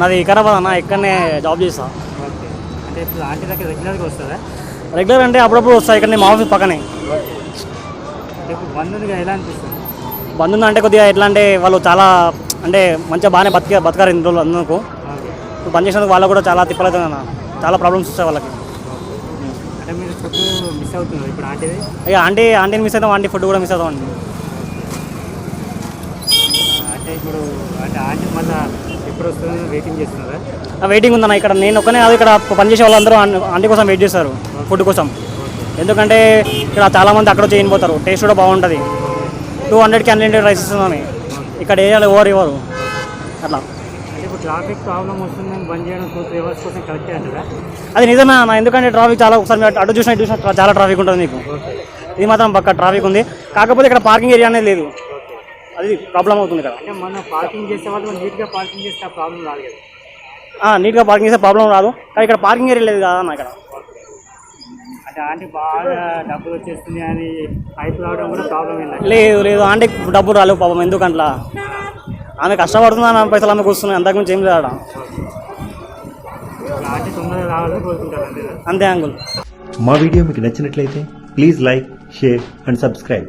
నాది వికారాబాద్ అన్న ఇక్కడనే జాబ్ చేస్తా. అంటే ఇప్పుడు ఆంటీ దగ్గర రెగ్యులర్గా వస్తుందా రెగ్యులర్ అంటే అప్పుడప్పుడు వస్తా ఇక్కడ మా ఆఫీస్ పక్కనే. ఎలా అనిపిస్తుంది? బంధు అంటే కొద్దిగా ఎట్లా అంటే వాళ్ళు చాలా అంటే మంచిగా బాగానే బతిక బతకారు ఇన్ని రోజులు అందుకు ఓకే. ఇప్పుడు పని చేసినందుకు వాళ్ళకు కూడా చాలా తిప్పలేదు అన్న. చాలా ప్రాబ్లమ్స్ వస్తాయి వాళ్ళకి. అంటే మీరు ఫుడ్ మిస్ అవుతున్నారు ఇప్పుడు ఇక ఆంటీ ఆంటీని మిస్ అవుతాం ఆంటీ ఫుడ్ కూడా మిస్ అవుతాం అండి. అంటే ఇప్పుడు అంటే ఆంటీ మళ్ళీ ఎప్పుడు వస్తుందని వెయిటింగ్ చేస్తున్నారా? వెయిటింగ్ ఉందన్న. ఇక్కడ నేను ఒక్కనే కాదు ఇక్కడ పనిచేసే వాళ్ళందరూ ఆంటీ కోసం వెయిట్ చేస్తారు ఫుడ్ కోసం. ఎందుకంటే ఇక్కడ చాలామంది అక్కడ వచ్చి పోతారు టేస్ట్ కూడా బాగుంటుంది. టూ హండ్రెడ్కి అన్లిమిటెడ్ రైస్ ఇస్తున్నాను ఇక్కడ ఏరియాలో ఎవరు ఇవ్వరు. అట్లా. ట్రాఫిక్ ప్రాబ్లం వస్తుందని బంద్ చేయడం టూ త్రీ అవర్స్ కోసం కరెక్టే అంటారా? అది నిజమే అన్న. ఎందుకంటే ట్రాఫిక్ చాలా ఒకసారి అటు చూసినా ఇటు చూసినా చాలా ట్రాఫిక్ ఉంటుంది మీకు. ఇది మాత్రం పక్క ట్రాఫిక్ ఉంది. కాకపోతే ఇక్కడ పార్కింగ్ ఏరియా అనేది లేదు. అది ప్రాబ్లం అవుతుంది అంటే మనం పార్కింగ్ చేసే వాళ్ళు నీట్గా పార్కింగ్ చేస్తే ఆ ప్రాబ్లం రాదు కదా. ఆ, నీట్గా పార్కింగ్ చేస్తే ప్రాబ్లం రాదు. కానీ ఇక్కడ పార్కింగ్ ఏరియా లేదు కదా అన్న ఇక్కడ. అంటే ఆంటీ బాగా డబ్బులు వచ్చేస్తుంది అని పైపు రావడం కూడా ప్రాబ్లం ఏంటంటే లేదు లేదు. అంటే డబ్బులు రాలేవు పాపం. ఎందుకు అట్లా ఆమె కష్టపడుతుంది ఆమె పైసలు ఆమెకు వస్తున్నాయి. అంతకుమించి ఏం లేదు ఆంటీ అంతే అంతే అంకుల్. మా వీడియో మీకు నచ్చినట్లయితే please like share and subscribe.